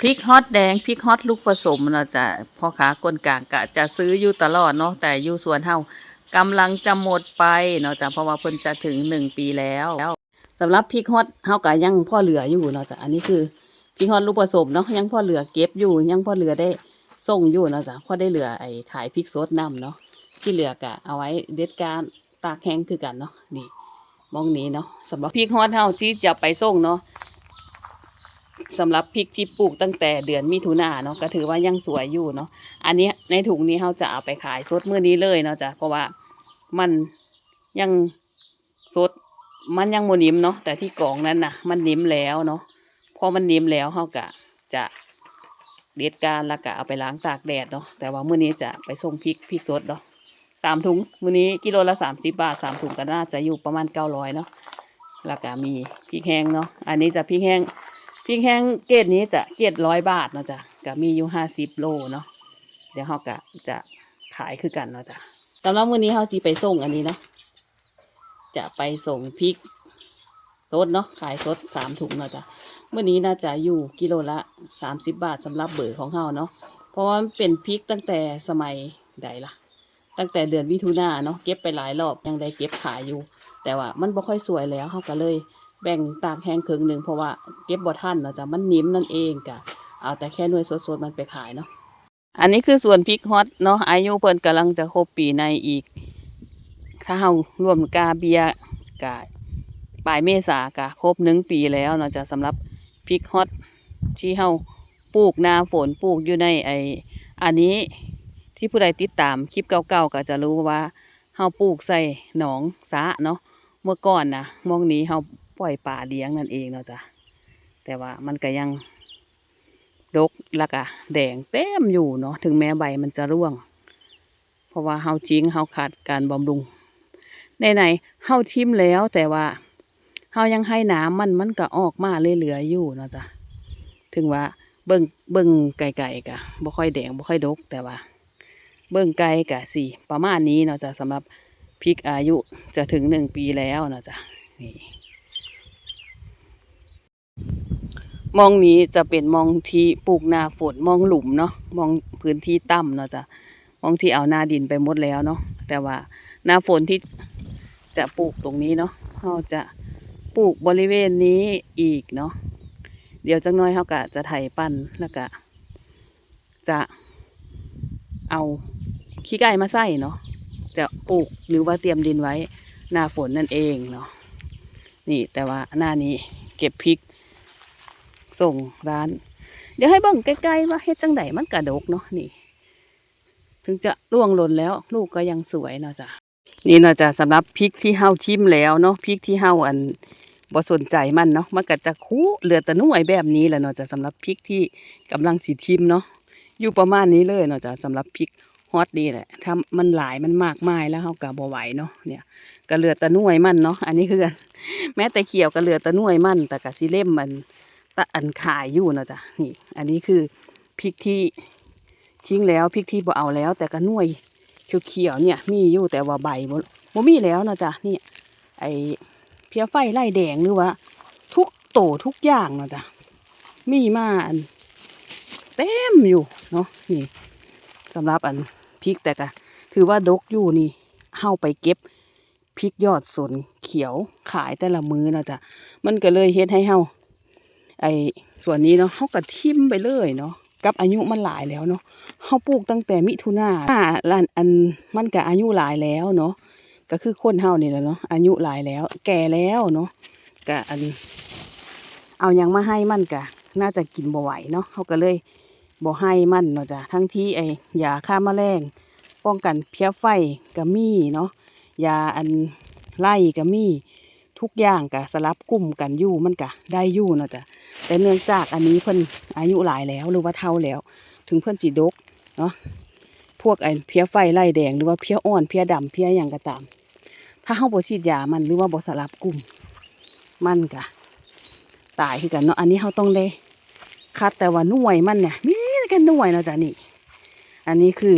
พริกฮอตแดงพริกฮอตลูกผสมเนาะจะพ่อค้าคนกลางกะจะซื้ออยู่ตลอดเนาะแต่อยู่สวนเฮากำลังจะหมดไปเนาะจ้ะเพราะว่าเพิ่นจะถึงหนึ่งปีแล้วสำหรับพริกฮอตเฮากะยังพ่อเหลืออยู่เนาะจ้ะอันนี้คือพริกฮอตลูกผสมเนาะยังพ่อเหลือเก็บอยู่ ยังพ่อเหลือได้ส่งอยู่เนาะจ้ะพ่อได้เหลือไอ้ขายพริกสดนํเนาะที่เหลือกะเอาไว้เด็ดการตากแห้งคือกันเนาะนี่มองนี้เนาะสำหรับพริกฮอตเฮาที่จะไปส่งเนาะ สำหรับพริกที่ปลูกตั้งแต่เดือนมิถุนาเนาะก็ถือว่ายังสวยอยู่เนาะอันนี้ในถุงนี้เราจะเอาไปขายสดมื้อนี้เลยเนาะจ้ะเพราะว่ามันยังสดมันยังโมนิ่มเนาะแต่ที่กล่องนั้นน่ะมันนิ่มแล้วเนาะพอมันนิ่มแล้วเราก็จะเด็ดการแล้วก็เอาไปล้างตากแดดเนาะแต่ว่ามื้อนี้จะไปส่งพริกพริกสดเนาะสามถุงมื้อนี้กิโลละสามสิบบาทสามถุงก็น่าจะอยู่ประมาณเก้าร้อยเนาะแล้วก็มีพริกแห้งเนาะอันนี้จะพริกแห้ง พริกแห้งเกรดนี้จะเกรดร้อยบาทเนาะจ้ะก็มีอยู่ห้าสิบโลเนาะเดี๋ยวเขาก็จะขายคือกันเนาะจ้ะสำหรับวันนี้เขาสิไปส่งอันนี้เนาะจะไปส่งพริกสดเนาะขายสดสามถุงเนาะจ้ะเมื่อนี้น่าจะอยู่กิโลละสามสิบบาทสำหรับเบอร์ของเขาเนาะเพราะว่าเป็นพริกตั้งแต่สมัยใดล่ะ ตั้งแต่เดือนมิถุนาเนาะเก็บไปหลายรอบยังได้เก็บขายอยู่ แต่ว่ามันบ่ค่อยสวยแล้วเขาก็เลย แบ่งตากแห้งครึ่งหนึ่งเพราะว่าเก็บบ่ทันเนาะจ้ะมันนิ่มนั่นเองกะเอาแต่แค่หน่วยสดๆมันไปขายเนาะอันนี้คือส่วนพริกฮอตเนาะอายุเพิ่นกำลังจะครบปีในอีก ถ้าเฮารวมกาเบียกะปลายเมษากะครบหนึ่งปีแล้วเนาะจ้ะสำหรับพริกฮอตที่เฮาปลูกนาฝนปลูกอยู่ในไออันนี้ที่ผู้ใดติดตามคลิปเก่าๆก็จะรู้ว่าเฮาปลูกใส่หนองสะเนาะเมื่อก่อนนะมองนี้เขา ปล่อยป่าเลี้ยงนั่นเองเนาะจ้ะแต่ว่ามันก็ยังดกแล้วก็แดงเต็มอยู่เนาะถึงแม้ใบมันจะร่วง เพราะว่าเฮาจิงเฮาขาดการบำรุงในไหนเฮาทิมแล้วแต่ว่าเฮายังให้น้ำมันมันก็ออกมาเหลือๆอยู่เนาะจ้ะถึงว่าเบิ่งเบิ่งไก่ๆกะบ่ค่อยแดงบ่ค่อยดกแต่ว่า เบิ่งไก่กะสิประมาณนี้เนาะจ้ะสำหรับพริกอายุจะถึงหนึ่งปีแล้วเนาะจ๊ะนี่ มองนี้จะเป็นมองที่ปลูกนาฝนมองหลุมเนาะมองพื้นที่ต่ำเนาะจะมองที่เอาหน้าดินไปหมดแล้วเนาะแต่ว่าหน้าฝนที่จะปลูกตรงนี้เนาะเราจะปลูกบริเวณนี้อีกเนาะเดี๋ยวจักหน้อยเขาก็จะไถปั้นแล้วก็จะเอาขี้ไก่มาใส่เนาะจะปลูกหรือว่าเตรียมดินไว้หน้าฝนนั่นเองเนาะนี่แต่ว่าหน้านี้เก็บพริก ส่งร้าน เดี๋ยวให้เบิ่งใกล้ๆว่าเฮ็ดจังไดมันกระดกเนาะนี่ ถึงจะร่วงหล่นแล้ว ลูกก็ยังสวยเนาะจ้ะนี่เนาะจ้ะสำหรับพริกที่เฮาทิมแล้วเนาะพริกที่เฮาอันบ่สนใจมันเนาะมันก็จะคูเหลือแต่หน่วยแบบนี้แหละเนาะจ้ะสำหรับพริกที่กำลังสีทิมเนาะอยู่ประมาณนี้เลยเนาะจ้ะสำหรับพริกฮอตดีแหละถ้ามันหลายมันมากมายแล้วเขาก็บ่ไหวเนาะเนี่ยก็เหลือแต่หน่วยมันเนาะอันนี้คือแม้แต่เขียวก็เหลือแต่หน่วยมันแต่ก็สิเล่มมัน ตะอันขายอยู่นะจ้ะนี่ อันนี้คือพริกที่ทิ้งแล้วพริกที่บ่เอาแล้ว แต่ก็น่วยเขียวๆเนี่ย มีอยู่แต่ว่าใบบ่บ่มีแล้วนะจ้ะนี่ ไอเพียไฟไล่แดงหรือว่า ทุกโตทุกอย่างนะจ้ะมีมาอันเต็มอยู่เนาะนี่สำหรับอันพริกแต่ก็ถือว่าดกอยู่นี่เฮาไปเก็บพริกยอดสนเขียวขายแต่ละมือนะจ๊ะมันก็เลยเฮ็ดให้เฮา ไอ้ส่วนนี้เนาะเฮาก็ทิมไปเลยเนาะกับอายุมันหลายแล้วเนาะเฮาปลูกตั้งแต่มิถุนาอ่าล้านอันมันก็อายุหลายแล้วเนาะก็คือคนเฮานี่แหละเนาะอายุหลายแล้ว แก่แล้วเนาะก็อัน เอาหยังมาให้มันก็น่าจะกินบ่ไหวเนาะเฮาก็เลยบ่ให้มันเนาะจ้ะทั้งที่ไอ้ยาฆ่าแมลงป้องกันเพี้ยไฟก็มีเนาะยาอันไล่ก็มีทุกอย่างก็สลับกลุ่มกันอยู่มันก็ได้อยู่เนาะจ้ะ แต่เนื่องจากอันนี้เพิ่นอายุหลายแล้วหรือว่าเท่าแล้ว ถึงเพิ่นสิดกเนาะพวกไอ้เพี้ยไฟไล่แดงหรือว่าเพี้ยอ่อนเพี้ยดำเพี้ยหยังก็ตาม ถ้าเฮาบ่ฉีดยามันหรือว่าบ่สลับกลุ่ม มันก็ตายคือกันเนาะอันนี้เฮาต้องเลยคัดแต่ว่าหน่วยมันเนี่ยมีแต่แค่หน่วยเนาะจ้ะนี่ อันนี้คือ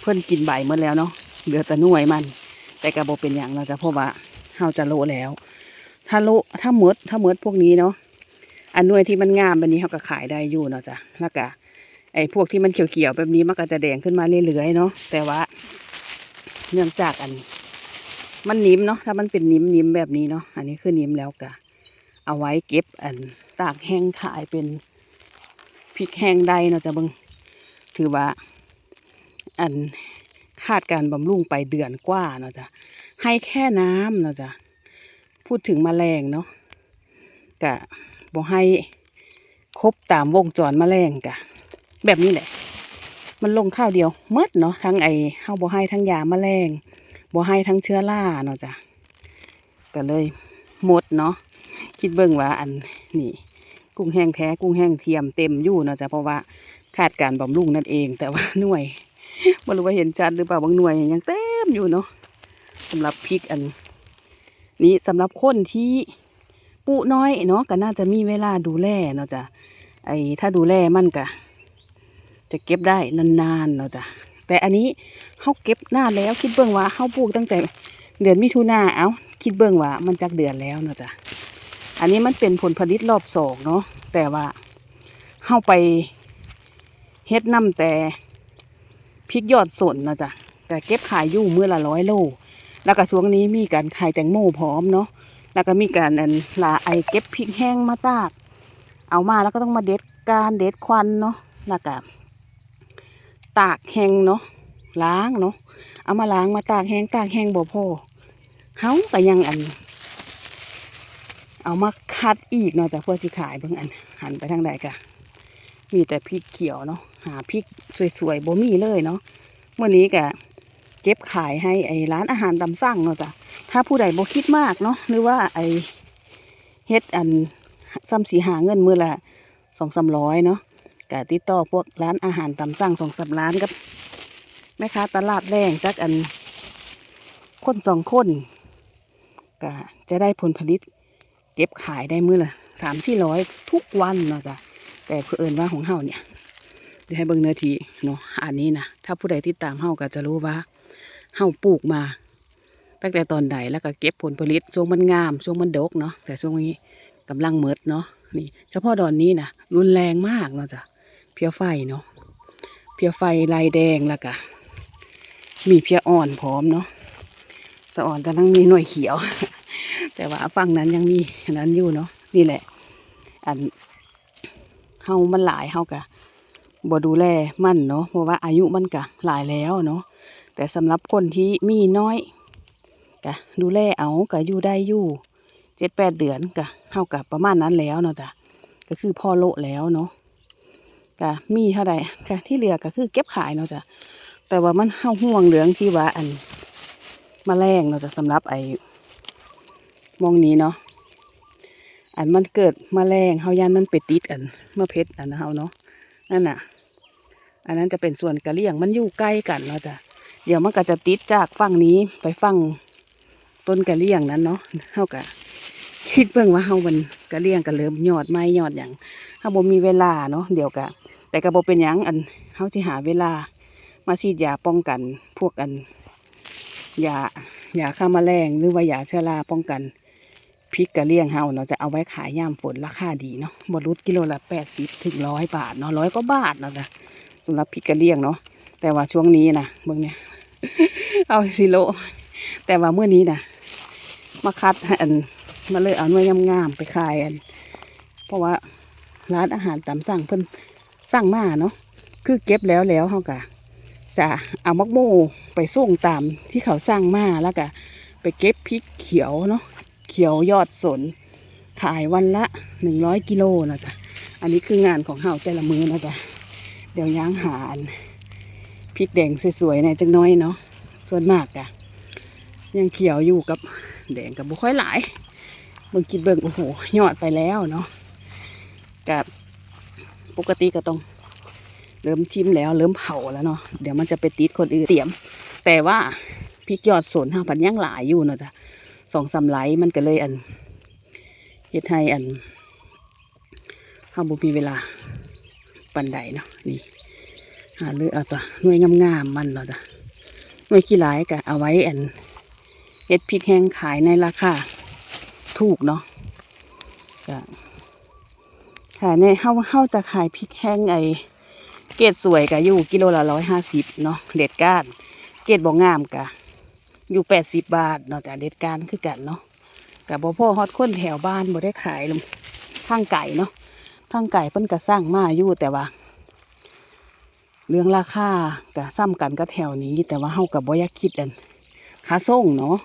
เพิ่นกินใบหมดแล้วเนาะเหลือแต่หน่วยมัน แต่กระโบเป็นอย่างเราจะเพราะว่าเฮาจะโลแล้ว ถ้าโละถ้าหมดถ้าหมดพวกนี้เนาะอันนวยที่มันงามแบบนี้เขาก็ขายได้อยู่เนาะจ้ะแล้วก็ไอ้พวกที่มันเขียวๆแบบนี้มันก็จะแดงขึ้นมาเรื่อยๆเนาะแต่ว่าเนื่องจากอัน มันนิ่มเนาะถ้ามันเป็นนิ่มนิ่มแบบนี้เนาะอันนี้คือนิ่มแล้วก็เอาไว้เก็บอันตากแห้งขายเป็นพริกแห้งได้เนาะจ้ะเบิงถือว่า อันคาดการบำรุงไปเดือนกว่าเนาะจ้ะให้แค่น้ำเนาะจ้ะ พูดถึงมแมลงเนาะกะบ่ให้ครบตามวงจรมแมลงกะ แบบนี้แหละ มันลงข้าวเดียวหมดเนาะทั้งไอเฮาบ่ให้ทั้งยาแมลงบ่ให้ทั้งเชื้อราเนาะจ้ะก็เลยหมดเนาะคิดเบิ่งว่าอันนี่กุ้งแห้งแท้กุ้งแห้งเทียมเต็มอยู่เนาะจ้ะเพราะว่าขาดการบำรุงนั่นเอง แต่ว่าหน่วยไม่รู้ว่าเห็นชัดหรือเปล่าบางหน่วยยังเต็มอยู่เนาะสำหรับพริกอัน นี้สำหรับคนที่ปุน้อยเนาะก็น่าจะมีเวลาดูแลเนาะจ้ะไอ้ถ้าดูแลมันก็จะเก็บได้นานๆเนาะจ้ะแต่อันนี้เขาเก็บหน้านแล้วคิดเบื้องว่าเขาปลูกตั้งแต่เดือนมิถุนาเอ้าคิดเบื้องว่ามันจักเดือนแล้วเนาะจ้ะอันนี้มันเป็นผลผลิตรอบสองเนาะแต่ว่าเข้าไปเฮ็ดน้ำแต่พริกยอดสนนะจ๊ะแต่เก็บขายอยู่เมื่อละร้อยโล แล้วก็ช่วงนี้มีการขายแตงโมพร้อมเนาะแล้วก็มีการอันลาไอเก็บพริกแห้งมาตาก เอามาแล้วก็ต้องมาเด็ดการเด็ดควันเนาะแล้วก็ตากแห้งเนาะล้างเนาะเอามาล้างมาตากแห้งตากแห้งบ่พอเฮาก็ยังอัน เอามาคัดอีกเนาะจากพื่อสิขายเบิ่งอัน หันไปทางใดกะมีแต่พริกเขียวเนาะหาพริกสวยๆบ่มีเลยเนาะเมื่อนี้กะ เก็บขายให้ไอ้ร้านอาหารตามสั่งเนาะจ้ะถ้าผู้ใดบ่คิดมากเนาะหรือว่าไอ้เฮ็ดอันซ้ำสีหาเงินมือละสองสามร้อยเนาะกะติดต่อพวกร้านอาหารตามสั่งสองสามร้านกับแม่ค้าตลาดแรงจักอันคนสองคนกะจะได้ผลผลิต เก็บขายได้มือละสามสี่ร้อยทุกวันเนาะจ้ะแต่เพื่อเอินว่าของเฮาเนี่ยเดี๋ยวให้เบิ่งเนื้อทีเนาะอันนี้นะถ้าผู้ใดที่ตามเฮาก็จะรู้ว่า เฮาปลูกมา ตั้งแต่ตอนใดแล้วก็เก็บผลผลิตช่วงมันงามช่วงมันดกเนาะแต่ช่วงนี้กำลังเมิดเนาะนี่เฉพาะดอนนี้นะรุนแรงมากเนาะจ้ะเพียวไฟเนาะเพียวไฟลายแดงแล้วก็มีเพียอ่อนพร้อมเนาะสะอ่อนกำลังมีหน่วยเขียว แต่ว่าฝั่งนั้นยังมีนนั้นอยู่เนาะนี่แหละ อันเฮามันหลายเฮากะบ่ดูแลมันเนาะเพราะว่าอายุมันกะหลายแล้วเนาะ แต่สำหรับคนที่มีน้อยกะดูแลเอากะอยู่ได้อยู่เจ็ดแปดเดือนกะเฮากะประมาณนั้นแล้วเนาะจ้ะก็คือพ่อโลแล้วเนาะกะมีเท่าใดกะที่เหลือก็คือเก็บขายเนาะจ้ะแต่ว่ามันเฮาห่วงเหลืองที่ว่าอันแมลงเนาะจ้ะสำหรับไอ้มองนี้เนาะอันมันเกิดมแมลงเฮายันมันไปติดอันเมื่อเพชรอันนะเฮาเนาะนั่นน่ะ อันนั้นจะเป็นส่วนกระเลี่ยงมันอยู่ใกล้กันเนาะจ้ะ เดี๋ยวมันก็จะติดจากฝั่งนี้ไปฝั่งต้นกระเลี่ยงนั้นเนาะเฮากะคิดเบิ่งว่าเฮามันกระเลี่ยงกระเริ่มยอดไม้ยอดอย่างเฮาบ่มีเวลาเนาะเดี๋ยวกะแต่ก็บ่เป็นหยังอันเฮาสิหาเวลามาฉีดยาป้องกันพวกอันยายาฆ่าแมลงหรือว่ายาเชื้อราป้องกันพริกกะเลี่ยงเฮาเนาะจะเอาไว้ขายยามฝนราคาดีเนาะบรุษกิโลละแปดสิบถึงร้อยบาทเนาะร้อยกว่าบาทเนาะจ้ะสำหรับพริกกะเลี่ยงเนาะแต่ว่าช่วงนี้นะเบิ่งเนี่ย เอาสิโล แต่ว่าเมื่อนี้นะมาคัดอันมาเลยเอาหน่วยงามๆไปขายอัน เพราะว่าร้านอาหารตามสั่งเพิ่นสั่งมาเนาะคือเก็บแล้วแล้วเฮากะจะเอามักโมไปส่งตามที่เขาสั่งมาแล้วก็ไปเก็บพริกเขียวเนาะเขียวยอดสน ขายวันละหนึ่งร้อยกิโลนะจ๊ะอันนี้คืองานของเฮาแต่ละมือนะจ๊ะเดี๋ยวย่างหาอัน พริกแดงสวยๆในจังน้อยเนาะส่วนมากอะยังเขียวอยู่กับแดงกับบุค่อยหลายเบิ่งกินเบิ่งโอ้โหยอดไปแล้วเนาะกับปกติก็ต้องเริ่มชิมแล้วเริ่มเผาแล้วเนาะเดี๋ยวมันจะไปติดคนอื่นเตรียม แต่ว่าพริกยอดสนห้าพันยังหลายอยู่เนาะจ๊ะสองสามไหลมันก็เลยอันเฮ็ดให้อันเฮาบ่มีเวลาปันใดเนาะนี่ หาเลือเอาตัวหน่วยงามๆมันเนาจ้ะหน่วยขี้หลายก็เอาไว้อันเฮ็ดพริกแห้งขายในราคาถูกเนาะก็ขายในเฮาเฮาจะขายพริกแห้งไอเกรดสวยกะอยู่กิโลละร้อยห้าสิบเนาะเด็ดก้าน เกรดบ่งามกะอยู่แปดสิบบาทเนาะจ้ะเด็ดก้านคือกันเนาะกะบ่พ่อฮอดคนแถวบ้านบ่ได้ขายลงทางไก่เนาะทางไก่เพิ่นก็สร้างมาอยู่แต่ว่า เรื่องราคากะซ้ำกันก็แถวนี้ แต่ว่าเฮากับบ่อยากคิดอันค่าส่งเนาะ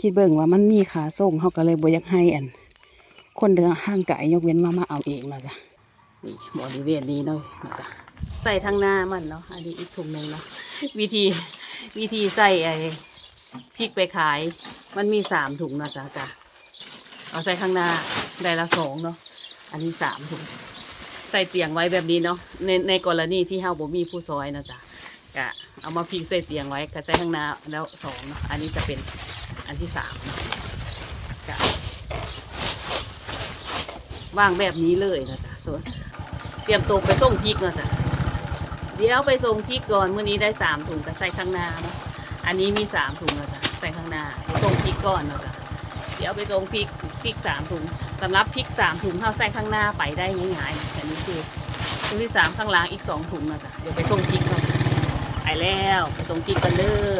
คิดเบิ่งว่ามันมีค่าส่งเฮาก็เลยบ่อยากให้อัน คนเดินห้างไก่ยกเว้นมามาเอาเองนาะจ้ะนี่บริเวณนี้เนาะนาะจ้ะใส่ทางหน้ามันเนาะอันนี้อีกถุงหนึ่งเนาะวิธีวิธีใส่ไอ้พริกไปขาย มันมีสามถุงเนาะจ้ะจ้ะเอาใส่ข้างหน้าได้ละสองเนาะอันนี้สามถุง ใส่เตียงไว้แบบนี้เนาะในในกรณีที่เฮาบ่มีผู้ซอยนะจ๊ะก็เอามาพิงใส่เตียงไว้ก็ใส่ข้างหน้าแล้วสองเนาะอันนี้จะเป็นอันที่สามเนาะก็วางแบบนี้เลยนะจ๊ะส่วนเตรียมตัวไปส่งพริกนะจ๊ะเดี๋ยวไปส่งพริกก่อนเมื้อนี้ได้สามถุงก็ใส่ข้างหน้าเนาะอันนี้มีสามถุงนะจ๊ะใส่ข้างหน้าไปส่งพริกก่อนนะจ๊ะเดี๋ยวไปส่งพริกพริกสามถุง สำหรับพริกสามถุงเขาใส่ข้างหน้าไปได้ง่ายๆแต่นี่คือถุงที่สามข้างหล่างอีกสองถุงนะจ๊ะเดี๋ยวไปส่งพริกเนาะไปแล้ว ไปส่งพริกกันเด้อ